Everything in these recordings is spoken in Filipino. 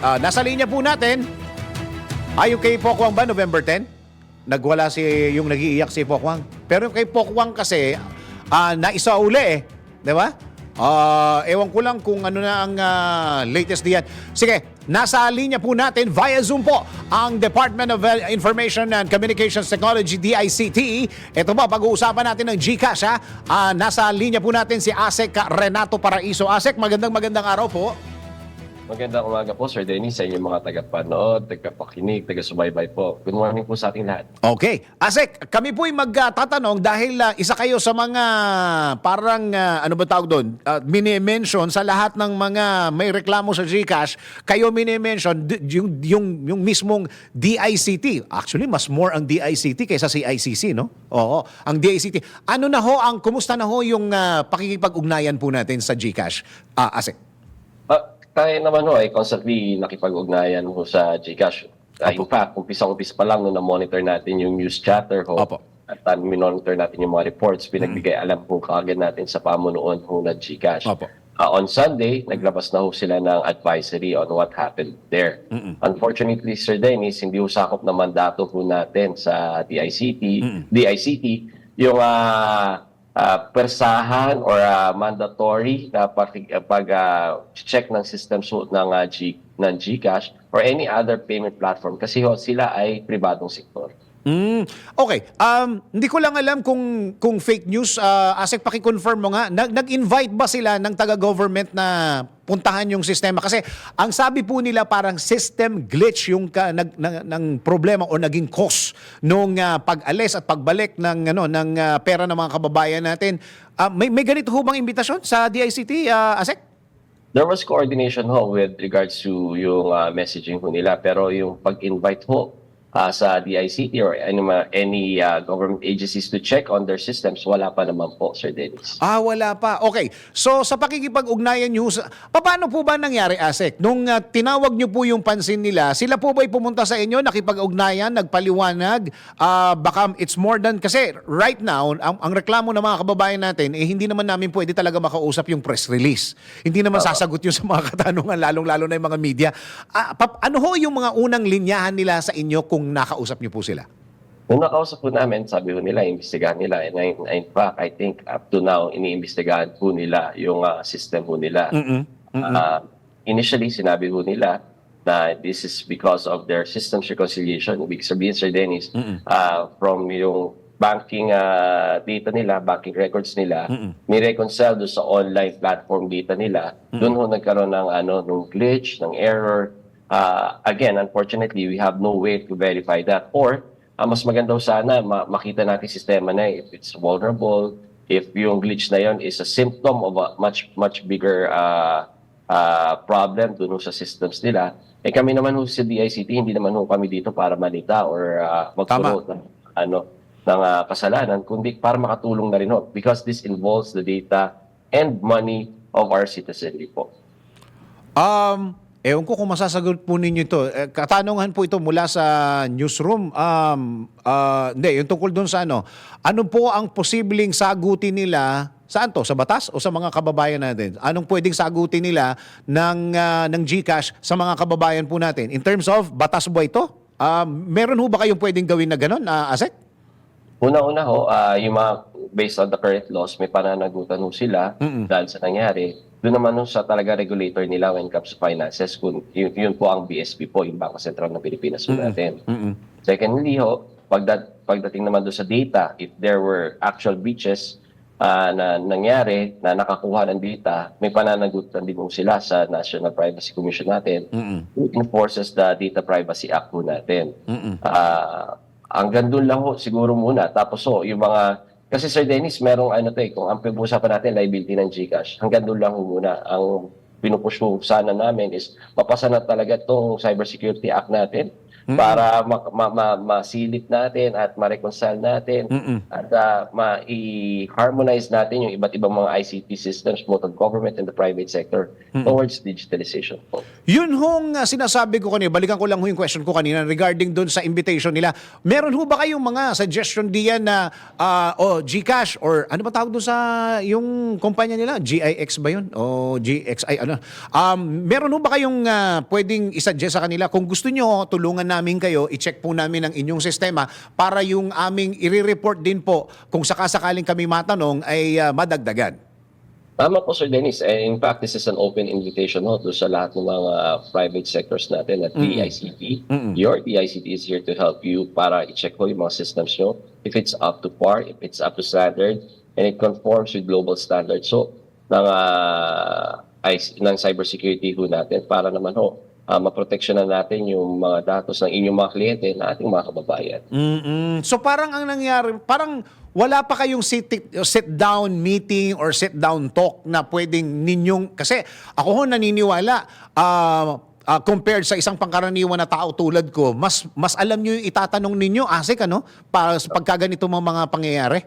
ah, nasa linya po natin, ay yung kay Pokwang ba, November 10? Nagwala si, yung nag-iiyak si Pokwang. Pero yung kay Pokwang kasi, ah, naisauli eh. Di ba? Ah, ewan ko lang kung ano na ang ah, latest diyan. Sige, nasa linya po natin via Zoom po ang Department of uh, Information and Communications Technology, DICT. Ito ba, pag-uusapan natin ng GCash ha. Ah, nasa linya po natin si Asek Renato Paraiso. Asek, magandang magandang araw po. Magandang umaga po, Sir Denny, sa inyong mga tagapanood, tagapakinig, taga-subaybay po. Good morning po sa ating lahat. Okay. Asek, kami po'y magtatanong dahil ah, isa kayo sa mga parang, ah, ano ba tawag doon, uh, mini-mention sa lahat ng mga may reklamo sa GCash, kayo mini-mention yung, yung, yung mismong DICT. Actually, mas more ang DICT kaysa si ICC, no? Oo, ang DICT. Ano na ho, ang, kumusta na ho yung ah, pakikipag-ugnayan po natin sa GCash? Ah, Asek. Ah, tayo naman ho ay constantly nakipag-ugnayan ho sa Gcash. Uh, in fact, umpisa-umpisa pa lang nung na-monitor natin yung news chatter ho. Opo. At uh, monitor natin yung mga reports, pinagbigay alam po kaagad natin sa pamunuan ho ng Gcash. Opo. Ah, on Sunday, naglabas na ho sila ng advisory on what happened there. Unfortunately, Sir Dennis, hindi ho sakop na mandato ho natin sa DICT, DICT yung ah, ah, persahan or ah, mandatory na pag, pag ah, check ng systems ho ng, ah, G, ng GCash or any other payment platform kasi ho, sila ay pribadong sektor. Mm, okay. Um, hindi ko lang alam kung kung fake news. Uh, Asek, paki-confirm mo nga. Nag, nag-invite ba sila ng taga-government na puntahan yung sistema? Kasi ang sabi po nila parang system glitch yung ka, nag, ng, ng problema o naging cause nung ah, pag-alis at pagbalik ng ano ng ah, pera ng mga kababayan natin. Ah, may may ganito ho bang imbitasyon sa DICT, ah, Asek? There was coordination ho with regards to yung ah, messaging ho nila pero yung pag-invite ho ah, sa DICT or any, any ah, government agencies to check on their systems, wala pa naman po, Sir Dennis. Ah, wala pa. Okay. So, sa pakikipag-ugnayan nyo, sa, paano po ba nangyari, Asek? Nung ah, tinawag nyo po yung pansin nila, sila po ba'y pumunta sa inyo, nakipag-ugnayan, nagpaliwanag? Ah, baka it's more than, kasi right now, ang, ang reklamo ng mga kababayan natin, eh, hindi naman namin pwede talaga makausap yung press release. Hindi naman sasagot yun sa mga katanungan, lalong-lalo na yung mga media. Ah, pap- ano ho yung mga unang linyahan nila sa inyo kung nakausap nyo po sila? Nung nakausap po namin, sabi ko nila, imbestigahan nila. And in, in fact, I think up to now, iniimbestigahan po nila yung ah, system po nila. Mm-mm. Ah, initially, sinabi po nila na this is because of their systems reconciliation. Ibig sabihin, Sir Dennis, ah, from yung banking ah, data nila, banking records nila, ni-reconcile doon sa online platform data nila. Doon ho nagkaroon ng ano, ng glitch, ng error. Ah, again, unfortunately, we have no way to verify that. Or, ah, mas maganda sana ma- makita natin sistema na if it's vulnerable, if yung glitch na yon is a symptom of a much much bigger uh, uh, problem dun sa systems nila. Eh kami naman ho sa DICT, hindi naman ho kami dito para manita or uh, magturo ng, ano, ng ah, kasalanan, kundi para makatulong na rin ho. Because this involves the data and money of our citizenry po. Um, ewan ko kung masasagot po ninyo ito. Eh, katanungan po ito mula sa newsroom. Um, ah, hindi, yung tungkol doon sa ano. Ano po ang posibleng sagutin nila Saan to? Sa batas o sa mga kababayan natin? Anong pwedeng sagutin nila ng, ah, ng GCash sa mga kababayan po natin? In terms of, batas ba ito? Um, meron ho ba kayong pwedeng gawin na gano'n, uh, Asek? Una-una ho, ah, yung mga based on the current laws, may pananagutan ho sila dahil sa nangyari. Doon naman sa talaga regulator nila when comes to finances, kung yun, yun po ang BSP po, yung Bangko Sentral ng Pilipinas po natin. Secondly ho, pagdat, pagdating naman doon sa data, if there were actual breaches ah, na nangyari, na nakakuha ng data, may pananagutan din ho sila sa National Privacy Commission natin who enforces the Data Privacy Act po natin. Ah, hanggang doon lang ho, siguro muna. Tapos ho, yung mga, kasi Sir Dennis, merong ano to eh, kung ang pag-uusapan natin, liability ng Gcash, hanggang doon lang muna. Ang pinupush sana namin is, mapasa na talaga itong Cybersecurity Act natin para ma- ma- ma- masilip natin at ma-reconcile natin at ah, ma-harmonize natin yung iba't ibang mga ICT systems both of government and the private sector towards digitalization po. Yun hong uh, sinasabi ko kanina, balikan ko lang ho yung question ko kanina regarding doon sa invitation nila. Meron ho ba kayong mga suggestion diyan na uh, o GCash or ano ba tawag doon sa yung kumpanya nila? GIX ba yun? O GXI ano? Um, meron ho ba kayong uh, pwedeng isuggest sa kanila kung gusto nyo tulungan namin kayo, i-check po namin ang inyong sistema para yung aming i-report din po kung sakasakaling kami matanong ay uh, madagdagan. Tama po Sir Dennis. Eh, In fact, this is an open invitation no, to sa lahat ng mga private sectors natin at DICT. Your DICT is here to help you para i-check ko yung mga systems nyo if it's up to par, if it's up to standard, and it conforms with global standards. So, ng, uh, ng cybersecurity ho natin para naman ho, uh, maproteksyonan natin yung mga datos ng inyong mga kliyente na ating mga kababayan. mm So parang ang nangyari, parang wala pa kayong sit, sit down meeting or sit down talk na pwedeng ninyong, kasi ako ho naniniwala, ah, ah, compared sa isang pangkaraniwan na tao tulad ko, mas mas alam niyo yung itatanong ninyo, asik ano, para sa pagkaganito mga mga pangyayari.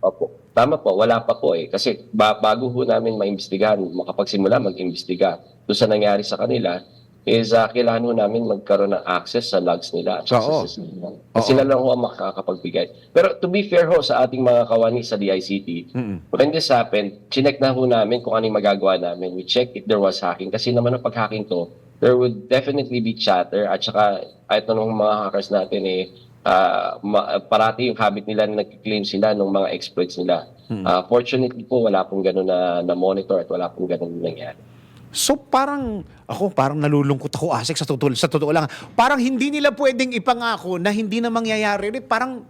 Opo. Tama po, wala pa po eh. Kasi ba- bago ho namin maimbestigahan, makapagsimula mag-imbestiga doon sa nangyari sa kanila, is uh, kailangan ho namin magkaroon ng access sa logs nila at sa Oo. system nila. Kasi sila lang ho ang makakapagbigay. Pero to be fair ho sa ating mga kawani sa DICT, when this happened, chinek na ho namin kung ano yung magagawa namin. We checked if there was hacking. Kasi naman ang pag-hacking to, there would definitely be chatter at saka kahit anong mga hackers natin eh, ah, ma- parati yung habit nila na nag-claim sila ng mga exploits nila. Ah, fortunately po, wala pong ganun na, na monitor at wala pong ganun nangyari. So parang ako parang nalulungkot ako asik sa totoo sa totoo lang. Parang hindi nila pwedeng ipangako na hindi na mangyayari. Parang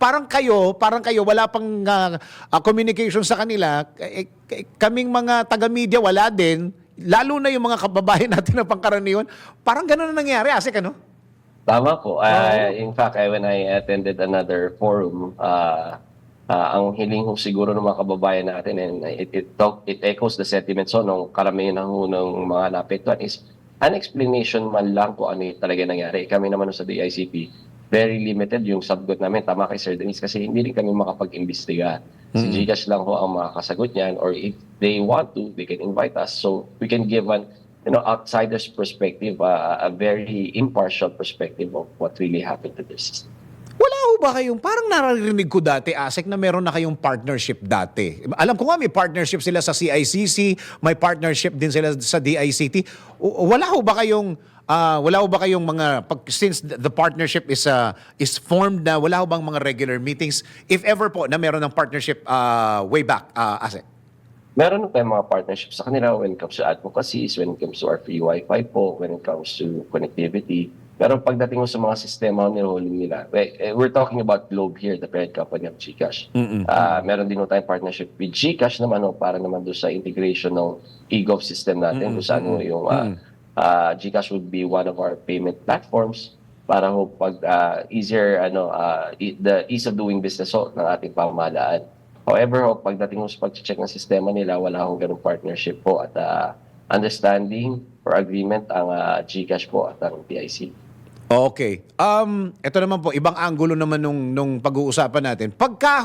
parang kayo, parang kayo wala pang ah, ah, communication sa kanila. Eh, eh, kaming mga taga-media wala din. Lalo na yung mga kababayan natin na pangkaraniwan. Parang gano'n na nangyayari, asik ano? Tama po. Ah, in fact, I, when I attended another forum, ah, ah, ang hiling ho siguro ng mga kababayan natin and it, it, talk, it echoes the sentiments so, ng karamihan ng, ng mga napektuhan is an explanation man lang kung ano talaga nangyari. Kami naman sa DICP, very limited yung sagot namin. Tama kay Sir Denise kasi hindi rin kami makapag-imbestiga. Si Gcash lang ho ang makakasagot niyan or if they want to, they can invite us so we can give an you know, outsider's perspective, uh, a very impartial perspective of what really happened to this system. Ba kayong, parang naririnig ko dati, Asek, na meron na kayong partnership dati. Alam ko nga may partnership sila sa CICC, may partnership din sila sa DICT. O- Wala ho ba kayong, ah, wala ho ba kayong mga, pag, since the partnership is ah, is formed na, wala ho bang mga regular meetings, if ever po, na meron ng partnership ah, way back, ah, Asek? Meron pa mga partnerships sa kanila when it comes to advocacies, when it comes to our free Wi-Fi po, when it comes to connectivity. Pero pagdating mo sa mga sistema na niroling nila, eh, we're talking about Globe here, the parent company of Gcash. Ah, meron din tayong partnership with Gcash naman ho, para naman doon sa integration ng e-gov system natin, kung saan ho yung ah, ah, Gcash would be one of our payment platforms para ho pag ah, easier ano e- the ease of doing business ho ng ating pamahalaan. However, ho, pagdating ho sa pag-check ng sistema nila, wala hong ganung partnership po at ah, understanding or agreement ang ah, Gcash po at ang PIC. Okay. Um, ito naman po, ibang angulo naman nung, nung pag-uusapan natin. Pagka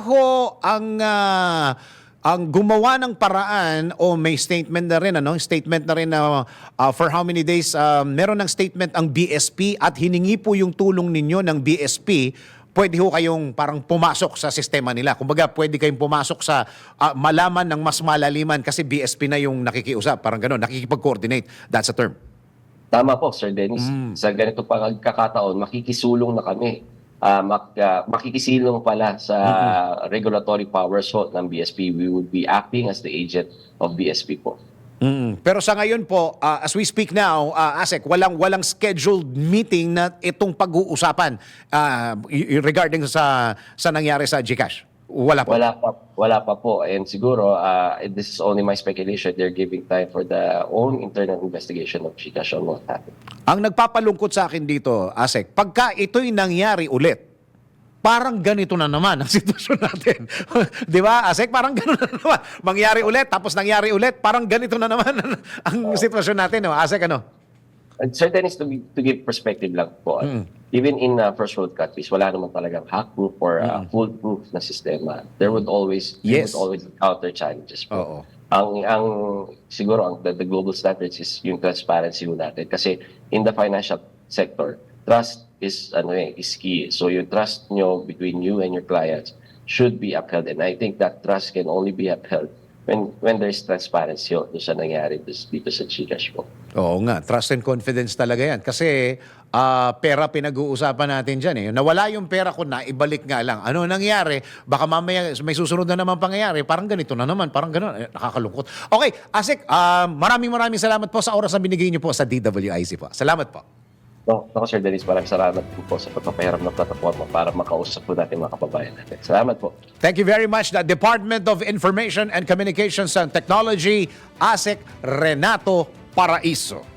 ang, ah, ang gumawa ng paraan o may statement na rin, ano? Statement na rin na ah, for how many days, um, meron ng statement ang BSP at hiningi po yung tulong ninyo ng BSP, pwede ho kayong parang pumasok sa sistema nila. Kumbaga, pwede kayong pumasok sa ah, malaman ng mas malaliman kasi BSP na yung nakikiusap. Parang gano'n, nakikipag-coordinate. That's a term. Tama po, Sir Dennis. Sa ganito pagkakataon, makikisulong na kami. Ah, mak- ah, makikisilong pala sa regulatory powers ho ng BSP. We would be acting as the agent of BSP po. Mm. Pero sa ngayon po, uh, as we speak now, uh, Asek, walang walang scheduled meeting na itong pag-uusapan uh, regarding sa sa nangyari sa GCash. Wala po. Wala pa, wala pa po. And siguro, ah, this is only my speculation. They're giving time for the own internal investigation of Gcash on what happened. Ang nagpapalungkot sa akin dito, Asek, pagka ito'y nangyari ulit, parang ganito na naman ang sitwasyon natin. Di ba, Asek? Parang ganito na naman. Mangyari ulit, tapos nangyari ulit, parang ganito na naman ang sitwasyon natin. No? Asek, ano? And Sir Dennis, to, be- to give perspective lang po, Mm. even in uh, first world countries, wala naman talagang hack-proof or uh, foolproof na sistema. There would always, Mm. Yes. would always encounter challenges po. Oo. Ang, ang, siguro, ang, the, the global standards is yung transparency ho natin. Kasi in the financial sector, trust is, ano eh, is key. So yung trust nyo between you and your clients should be upheld. And I think that trust can only be upheld when when there's transparency ho, doon sa nangyari dito, sa Gcash po. Oo nga, trust and confidence talaga yan. Kasi ah, pera pinag-uusapan natin dyan eh. Nawala yung pera ko na, ibalik nga lang. Ano nangyari? Baka mamaya may susunod na naman pangyayari. Parang ganito na naman, parang gano'n. Eh, nakakalungkot. Okay, Asik, ah, maraming maraming salamat po sa oras na binigay niyo po sa DWIC po. Salamat po. No, ako Sir Dennis, maraming salamat po, po sa pagpapahiram ng plataforma para makausap po natin mga kababayan natin. Salamat po. Thank you very much. The Department of Information and Communications and Technology, ASIC Renato Paraiso.